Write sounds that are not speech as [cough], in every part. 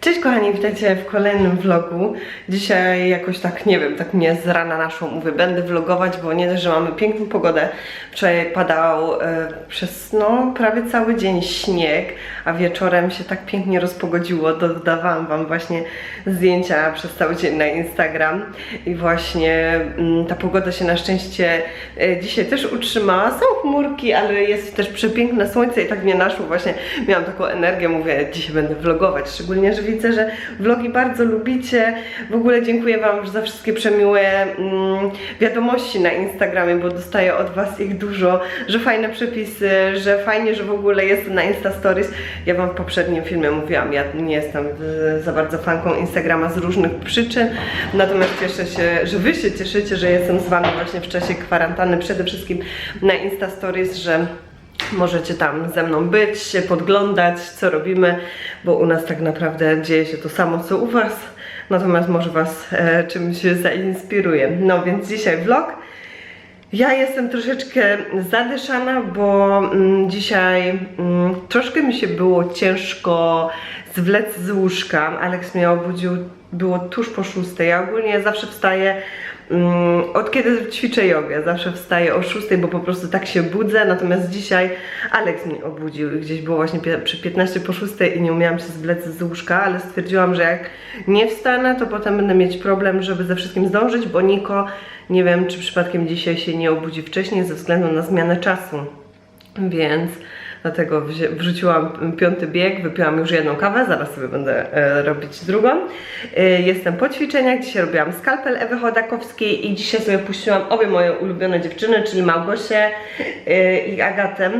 Cześć kochani, witajcie w kolejnym vlogu. Dzisiaj jakoś tak, nie wiem, tak mnie z rana naszło mówię, będę vlogować, bo nie dość, że mamy piękną pogodę. Wczoraj padał e, przez no prawie cały dzień śnieg, a wieczorem się tak pięknie rozpogodziło. Dodawałam wam właśnie zdjęcia przez cały dzień na Instagram i właśnie mm, ta pogoda się na szczęście e, dzisiaj też utrzymała. Są chmurki, ale jest też przepiękne słońce i tak mnie naszło właśnie. Miałam taką energię, mówię, dzisiaj będę vlogować, szczególnie, że widzę, że vlogi bardzo lubicie. W ogóle dziękuję Wam za wszystkie przemiłe mm, wiadomości na Instagramie, bo dostaję od Was ich dużo, że fajne przepisy, że fajnie, że w ogóle jest na Insta Stories. Ja Wam w poprzednim filmie mówiłam, ja nie jestem y, za bardzo fanką Instagrama z różnych przyczyn, natomiast cieszę się, że Wy się cieszycie, że jestem z Wami właśnie w czasie kwarantanny, przede wszystkim na Insta Stories, że Możecie tam ze mną być, się podglądać, co robimy, bo u nas tak naprawdę dzieje się to samo, co u Was. Natomiast może Was e, czymś zainspiruje. No więc dzisiaj vlog. Ja jestem troszeczkę zadyszana, bo mm, dzisiaj mm, troszkę mi się było ciężko zwlec z łóżka. Alex mnie obudził, było tuż po szóstej. Ja ogólnie zawsze wstaję Od kiedy ćwiczę jogę, zawsze wstaję o 6, bo po prostu tak się budzę, natomiast dzisiaj Alex mnie obudził. I gdzieś było właśnie przy 15 po 6 i nie umiałam się zwlec z łóżka, ale stwierdziłam, że jak nie wstanę, to potem będę mieć problem, żeby ze wszystkim zdążyć, bo Niko, nie wiem czy przypadkiem dzisiaj się nie obudzi wcześniej ze względu na zmianę czasu, więc dlatego wrzuciłam piąty bieg, wypiłam już jedną kawę, zaraz sobie będę e, robić drugą. E, jestem po ćwiczeniach, dzisiaj robiłam skalpel Ewy Chodakowskiej i dzisiaj sobie puściłam obie moje ulubione dziewczyny, czyli Małgosię e, i Agatę.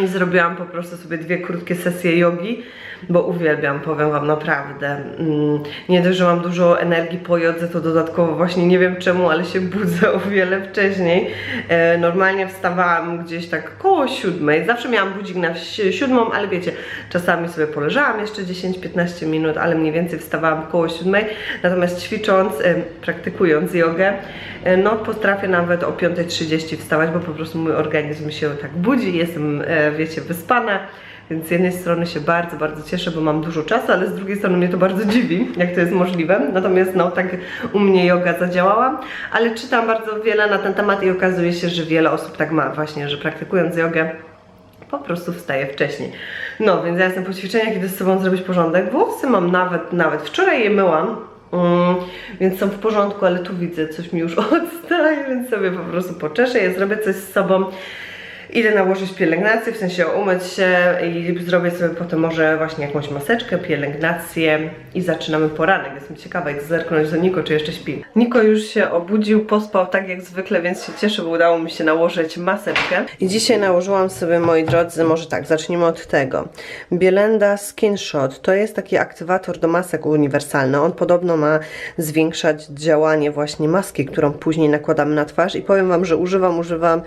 I zrobiłam po prostu sobie dwie krótkie sesje jogi, bo uwielbiam, powiem Wam naprawdę. Mm, Nie dość, że mam dużo energii po jodze, to dodatkowo właśnie nie wiem czemu, ale się [laughs] budzę o wiele wcześniej. E, Normalnie wstawałam gdzieś tak koło siódmej, zawsze miałam budzik na si- siódmą, ale wiecie, czasami sobie poleżałam jeszcze 10-15 minut, ale mniej więcej wstawałam koło siódmej. Natomiast ćwicząc, e, praktykując jogę, e, no potrafię nawet o 5.30 wstawać, bo po prostu mój organizm się tak budzi, jestem, wiecie, wyspana. Więc z jednej strony się bardzo, bardzo cieszę, bo mam dużo czasu, ale z drugiej strony mnie to bardzo dziwi, jak to jest możliwe. Natomiast no tak u mnie yoga zadziałała, ale czytam bardzo wiele na ten temat i okazuje się, że wiele osób tak ma właśnie, że praktykując jogę po prostu wstaje wcześniej. No, więc ja jestem po ćwiczeniach, idę z sobą zrobić porządek. Włosy mam nawet, nawet wczoraj je myłam, mm, więc są w porządku, ale tu widzę, coś mi już [laughs] odstaje, więc sobie po prostu poczeszę je, zrobię coś z sobą. Idę nałożyć pielęgnację, w sensie umyć się i zrobię sobie potem może właśnie jakąś maseczkę, pielęgnację i zaczynamy poranek. Jestem ciekawa, jak zerknąć do Niko, czy jeszcze śpi. Niko już się obudził, pospał tak jak zwykle, więc się cieszę, bo udało mi się nałożyć maseczkę. I dzisiaj nałożyłam sobie, moi drodzy, może tak, zacznijmy od tego. Bielenda Skin Shot to jest taki aktywator do masek uniwersalny. On podobno ma zwiększać działanie właśnie maski, którą później nakładamy na twarz i powiem Wam, że używam, używam,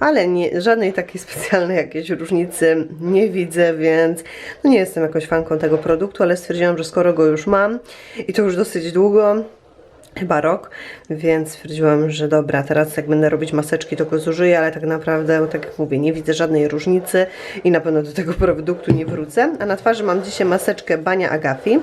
ale nie, żadnej takiej specjalnej jakiejś różnicy nie widzę, więc no nie jestem jakoś fanką tego produktu, ale stwierdziłam, że skoro go już mam i to już dosyć długo, chyba rok, więc stwierdziłam, że dobra, teraz jak będę robić maseczki, to go zużyję, ale tak naprawdę, tak jak mówię, nie widzę żadnej różnicy i na pewno do tego produktu nie wrócę. A na twarzy mam dzisiaj maseczkę Bania Agafi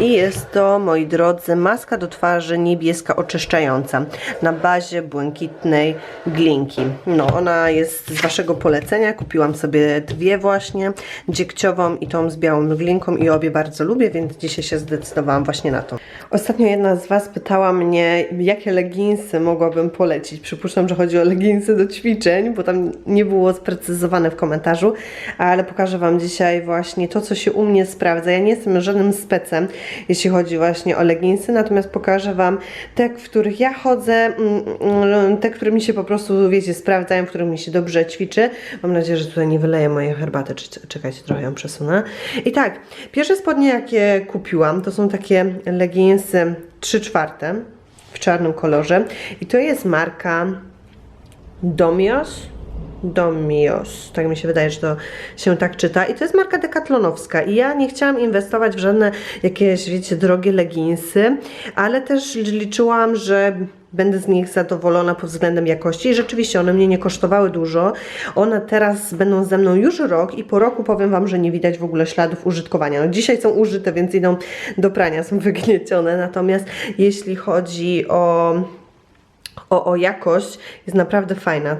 i jest to, moi drodzy, maska do twarzy niebieska oczyszczająca na bazie błękitnej glinki. No, ona jest z Waszego polecenia, kupiłam sobie dwie właśnie, dziegciową i tą z białą glinką i obie bardzo lubię, więc dzisiaj się zdecydowałam właśnie na to. Ostatnio jedna z Was pytała mnie, jakie leginsy mogłabym polecić. Przypuszczam, że chodzi o leginsy do ćwiczeń, bo tam nie było sprecyzowane w komentarzu, ale pokażę Wam dzisiaj właśnie to, co się u mnie sprawdza. Ja nie jestem żadnym specem, jeśli chodzi właśnie o leginsy, natomiast pokażę Wam te, w których ja chodzę, mm, mm, te, które mi się po prostu, wiecie, sprawdzają, w których mi się dobrze ćwiczy. Mam nadzieję, że tutaj nie wyleję mojej herbaty. Czekajcie, trochę ją przesunę. I tak, pierwsze spodnie, jakie kupiłam, to są takie leginsy 3 czwarte w czarnym kolorze. I to jest marka Domios? Domios, tak mi się wydaje, że to się tak czyta. I to jest marka dekatlonowska. I ja nie chciałam inwestować w żadne jakieś, wiecie, drogie leginsy, ale też liczyłam, że będę z nich zadowolona pod względem jakości. I rzeczywiście one mnie nie kosztowały dużo. One teraz będą ze mną już rok i po roku powiem Wam, że nie widać w ogóle śladów użytkowania. No, dzisiaj są użyte, więc idą do prania, są [laughs] wygniecione. Natomiast jeśli chodzi o o, o jakość jest naprawdę fajna.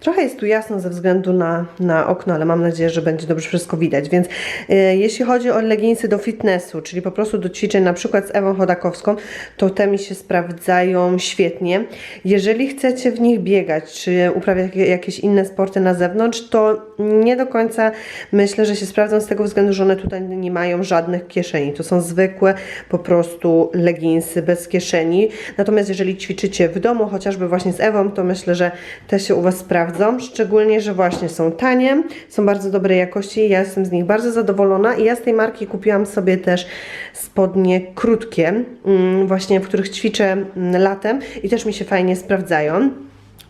Trochę jest tu jasno ze względu na, na okno, ale mam nadzieję, że będzie dobrze wszystko widać. Więc e, jeśli chodzi o leginsy do fitnessu, czyli po prostu do ćwiczeń, na przykład z Ewą Chodakowską, to te mi się sprawdzają świetnie. Jeżeli chcecie w nich biegać, czy uprawiać jakieś inne sporty na zewnątrz, to nie do końca myślę, że się sprawdzą z tego względu, że one tutaj nie mają żadnych kieszeni. To są zwykłe po prostu leginsy bez kieszeni. Natomiast jeżeli ćwiczycie w domu, chociażby właśnie z Ewą, to myślę, że te się u Was sprawdzą. Szczególnie, że właśnie są tanie, są bardzo dobrej jakości. Ja jestem z nich bardzo zadowolona i ja z tej marki kupiłam sobie też spodnie krótkie, mm, właśnie w których ćwiczę mm, latem i też mi się fajnie sprawdzają.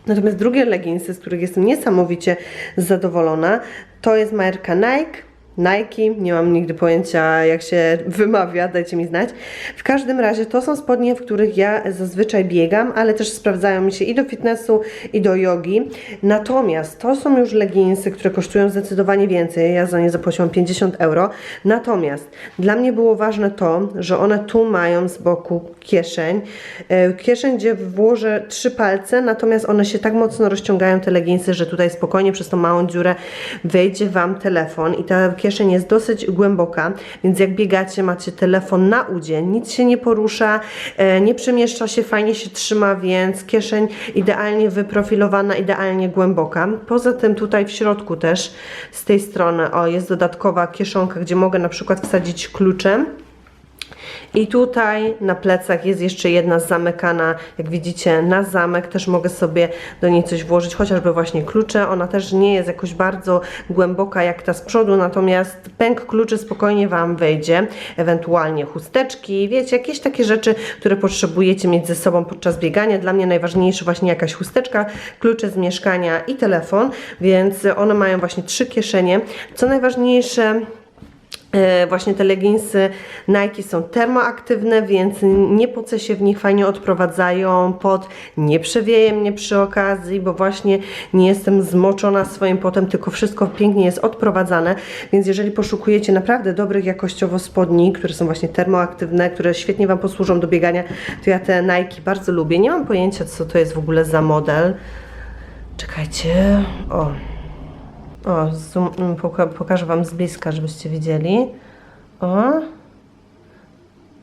Natomiast drugie leginsy, z których jestem niesamowicie zadowolona, to jest marka Nike. Nike, nie mam nigdy pojęcia jak się [laughs] wymawia, dajcie mi znać. W każdym razie to są spodnie, w których ja zazwyczaj biegam, ale też sprawdzają mi się i do fitnessu, i do jogi. Natomiast to są już leginsy, które kosztują zdecydowanie więcej. Ja za nie zapłaciłam 50 euro. Natomiast dla mnie było ważne to, że one tu mają z boku kieszeń. E, Kieszeń, gdzie włożę trzy palce, natomiast one się tak mocno rozciągają, te leginsy, że tutaj spokojnie przez tą małą dziurę wejdzie Wam telefon i ta kieszeń jest dosyć głęboka, więc jak biegacie, macie telefon na udzie, nic się nie porusza, e, nie przemieszcza się, fajnie się trzyma, więc kieszeń idealnie wyprofilowana, idealnie głęboka. Poza tym tutaj w środku też z tej strony, o jest dodatkowa kieszonka, gdzie mogę na przykład wsadzić klucze. I tutaj na plecach jest jeszcze jedna zamykana, jak widzicie, na zamek. Też mogę sobie do niej coś włożyć, chociażby właśnie klucze. Ona też nie jest jakoś bardzo głęboka jak ta z przodu, natomiast pęk kluczy spokojnie Wam wejdzie. Ewentualnie chusteczki, wiecie, jakieś takie rzeczy, które potrzebujecie mieć ze sobą podczas biegania. Dla mnie najważniejsze właśnie jakaś chusteczka, klucze z mieszkania i telefon, więc one mają właśnie trzy kieszenie. Co najważniejsze, Właśnie te leginsy Nike są termoaktywne, więc nie poce się w nich, fajnie odprowadzają pot, nie przewieje mnie przy okazji, bo właśnie nie jestem zmoczona swoim potem, tylko wszystko pięknie jest odprowadzane, więc jeżeli poszukujecie naprawdę dobrych jakościowo spodni, które są właśnie termoaktywne, które świetnie Wam posłużą do biegania, to ja te Nike bardzo lubię. Nie mam pojęcia, co to jest w ogóle za model. Czekajcie, o, o, zoom, mm, poka pokażę Wam z bliska, żebyście widzieli. O.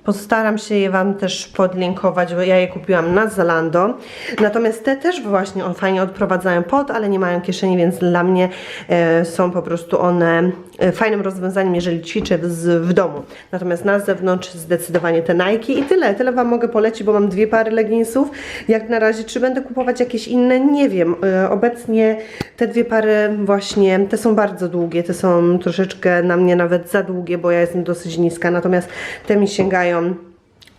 Postaram się je Wam też podlinkować, bo ja je kupiłam na Zalando. Natomiast te też właśnie on fajnie odprowadzają pod, ale nie mają kieszeni, więc dla mnie e, są po prostu one fajnym rozwiązaniem, jeżeli ćwiczę w domu. Natomiast na zewnątrz zdecydowanie te Nike i tyle. Tyle Wam mogę polecić, bo mam dwie pary leginsów. Jak na razie, czy będę kupować jakieś inne? Nie wiem. E, obecnie te dwie pary właśnie, te są bardzo długie, te są troszeczkę na mnie nawet za długie, bo ja jestem dosyć niska, natomiast te mi sięgają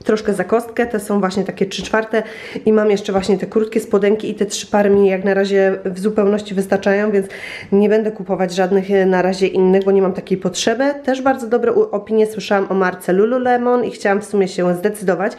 troszkę za kostkę, te są właśnie takie 3 czwarte i mam jeszcze właśnie te krótkie spodenki i te trzy pary mi jak na razie w zupełności wystarczają, więc nie będę kupować żadnych e, na razie innych, bo nie mam takiej potrzeby. Też bardzo dobre opinie słyszałam o marce Lululemon i chciałam w sumie się zdecydować.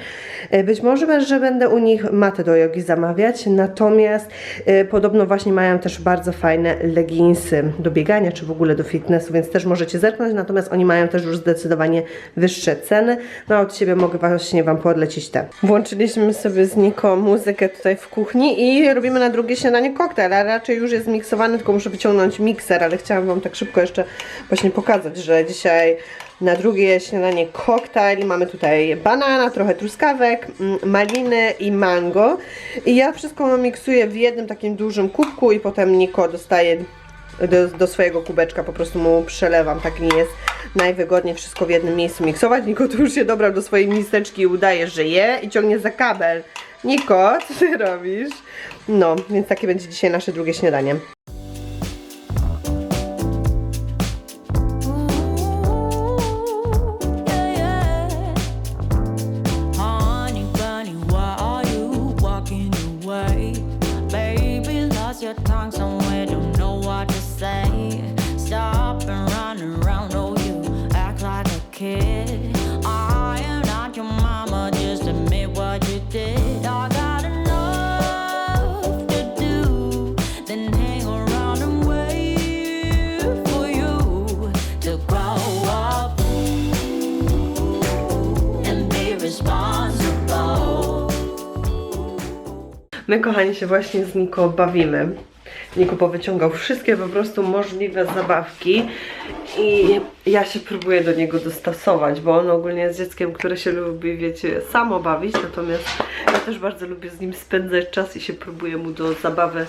E, Być może, że będę u nich matę do jogi zamawiać, natomiast e, podobno właśnie mają też bardzo fajne leginsy do biegania, czy w ogóle do fitnessu, więc też możecie zerknąć, natomiast oni mają też już zdecydowanie wyższe ceny. No od siebie mogę właśnie Wam podlecić te. Włączyliśmy sobie z Niko muzykę tutaj w kuchni i robimy na drugie śniadanie koktajl, a raczej już jest zmiksowany, tylko muszę wyciągnąć mikser, ale chciałam Wam tak szybko jeszcze właśnie pokazać, że dzisiaj na drugie śniadanie koktajl. Mamy tutaj banana, trochę truskawek, mm, maliny i mango. I ja wszystko miksuję w jednym takim dużym kubku i potem Niko dostaje do, do swojego kubeczka, po prostu mu przelewam. Tak mi jest najwygodniej wszystko w jednym miejscu miksować. Niko tu już się dobrał do swojej miseczki i udaje, że je i ciągnie za kabel. Niko, [laughs] co ty robisz? No, więc takie będzie dzisiaj nasze drugie śniadanie. Your tongue somewhere, My, kochani, się właśnie z Niko bawimy. Niko powyciągał wszystkie po prostu możliwe zabawki i ja się próbuję do niego dostosować, bo on ogólnie jest dzieckiem, które się lubi, wiecie, samo bawić, natomiast ja też bardzo lubię z nim spędzać czas i się próbuję mu do zabawy,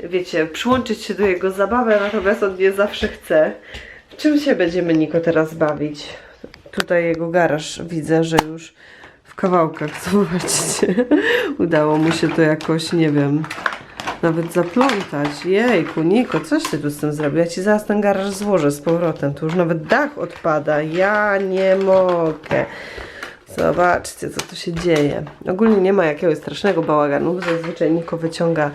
wiecie, przyłączyć się do jego zabawy, natomiast on nie zawsze chce. W czym się będziemy Niko teraz bawić? Tutaj jego garaż widzę, że już w kawałkach, [laughs] zobaczcie. Udało mu się to jakoś, nie wiem, nawet zaplątać. Jejku, Niko, coś ty tu z tym zrobił? Ja ci zaraz ten garaż złożę z powrotem. Tu już nawet dach odpada. Ja nie mogę. Zobaczcie, co tu się dzieje. Ogólnie nie ma jakiegoś strasznego bałaganu, bo zazwyczaj Niko wyciąga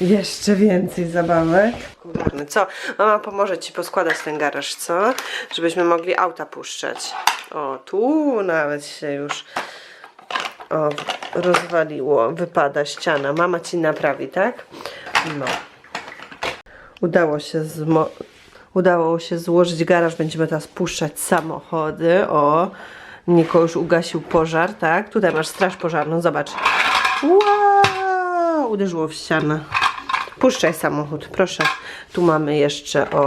jeszcze więcej zabawek. Kularny. Co? Mama pomoże ci poskładać ten garaż, co? Żebyśmy mogli auta puszczać. O, tu nawet się już o, rozwaliło, wypada ściana. Mama ci naprawi, tak? No. Udało się udało się złożyć garaż, będziemy teraz puszczać samochody. O, Niko już ugasił pożar, tak? Tutaj masz straż pożarną, zobacz. Wow! Uderzyło w ścianę. Puszczaj samochód, proszę. Tu mamy jeszcze, o,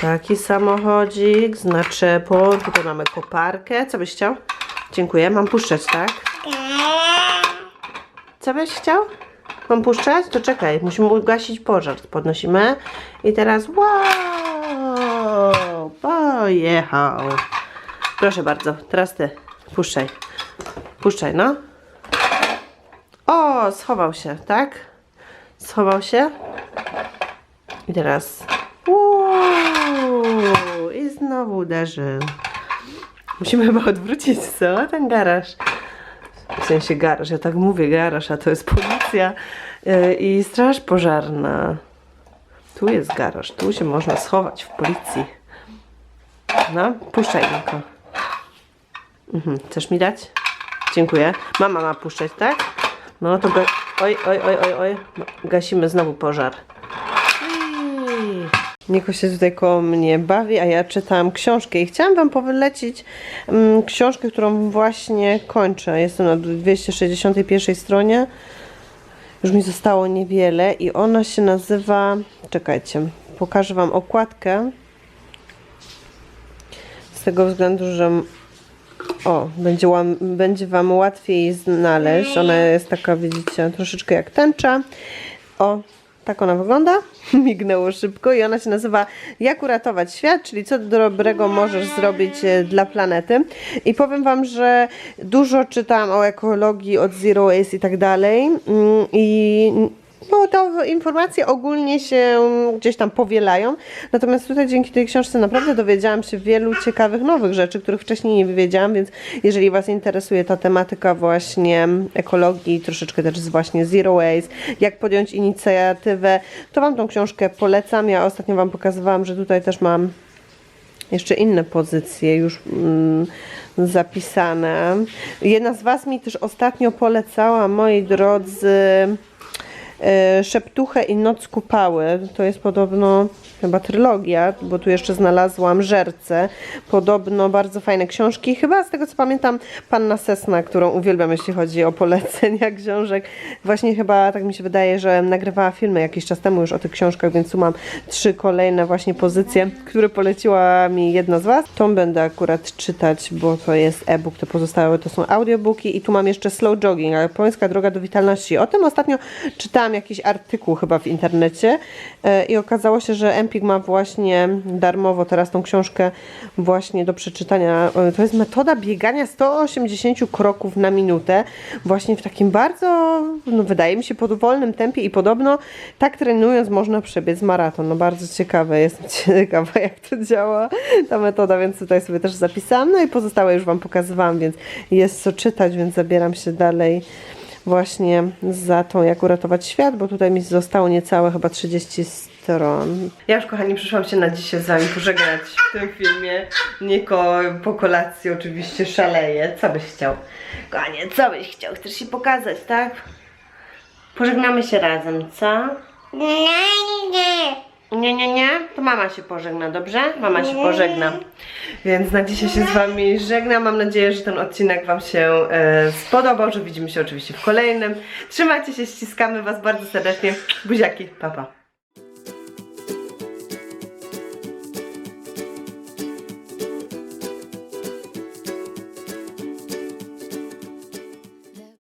taki samochodzik z naczepą. Tutaj mamy koparkę. Co byś chciał? Dziękuję. Mam puszczać, tak? Co byś chciał? Mam puszczać? To czekaj, musimy ugasić pożar. Podnosimy. I teraz wow! Pojechał. Proszę bardzo, teraz ty. Puszczaj. Puszczaj, no. O, schował się, tak? Schował się. I teraz. Uuu, I znowu uderzył. Musimy chyba odwrócić, co? Ten garaż. W sensie garaż, ja tak mówię garaż, a to jest policja yy, i straż pożarna. Tu jest garaż, tu się można schować w policji. No, puszczaj tylko. Mhm. Chcesz mi dać? Dziękuję. Mama ma puszczać, tak? No to oj, oj, oj, oj, oj. Gasimy znowu pożar. Niko się tutaj koło mnie bawi, a ja czytałam książkę i chciałam Wam polecić mm, książkę, którą właśnie kończę. Jestem na 261 stronie. Już mi zostało niewiele i ona się nazywa... Czekajcie, pokażę Wam okładkę. Z tego względu, że o, będzie, łam, będzie Wam łatwiej znaleźć. Ona jest taka, widzicie, troszeczkę jak tęcza. O, tak ona wygląda. [laughs] Mignęło szybko i ona się nazywa Jak uratować świat, czyli co dobrego możesz zrobić e, dla planety. I powiem Wam, że dużo czytałam o ekologii, od Zero Waste i tak dalej. Mm, I no, te informacje ogólnie się gdzieś tam powielają. Natomiast tutaj dzięki tej książce naprawdę dowiedziałam się wielu ciekawych nowych rzeczy, których wcześniej nie wiedziałam, więc jeżeli Was interesuje ta tematyka właśnie ekologii, troszeczkę też właśnie Zero Waste, jak podjąć inicjatywę, to Wam tą książkę polecam. Ja ostatnio Wam pokazywałam, że tutaj też mam jeszcze inne pozycje już mm, zapisane. Jedna z Was mi też ostatnio polecała, moi drodzy, Szeptuchę i Noc Kupały. To jest podobno chyba trylogia, bo tu jeszcze znalazłam Żerce. Podobno bardzo fajne książki. Chyba z tego co pamiętam Panna Sesna, którą uwielbiam jeśli chodzi o polecenia [laughs] książek. Właśnie chyba tak mi się wydaje, że nagrywała filmy jakiś czas temu już o tych książkach, więc tu mam trzy kolejne właśnie pozycje, które poleciła mi jedna z Was. Tą będę akurat czytać, bo to jest e-book, te pozostałe to są audiobooki i tu mam jeszcze Slow Jogging, japońska droga do witalności. O tym ostatnio czytałam jakiś artykuł chyba w internecie e, i okazało się, że Empik ma właśnie darmowo teraz tą książkę właśnie do przeczytania. E, To jest metoda biegania 180 kroków na minutę, właśnie w takim bardzo, no wydaje mi się, powolnym tempie i podobno tak trenując można przebiec maraton. No bardzo ciekawe, jestem [laughs] ciekawa jak to działa ta metoda, więc tutaj sobie też zapisałam. No i pozostałe już Wam pokazywałam, więc jest co czytać, więc zabieram się dalej właśnie za tą, jak uratować świat, bo tutaj mi zostało niecałe chyba 30 stron. Ja już, kochani, przyszłam się na dzisiaj z Wami pożegnać w tym filmie. Niko po kolacji oczywiście szaleje. Co byś chciał? Kochanie, co byś chciał? Chcesz się pokazać, tak? Pożegnamy się razem, co? Nie, nie, nie. To mama się pożegna, dobrze? Mama się pożegna. Więc na dzisiaj się z Wami żegnam. Mam nadzieję, że ten odcinek Wam się e, spodobał, że widzimy się oczywiście w kolejnym. Trzymajcie się, ściskamy Was bardzo serdecznie. Buziaki, papa. Pa.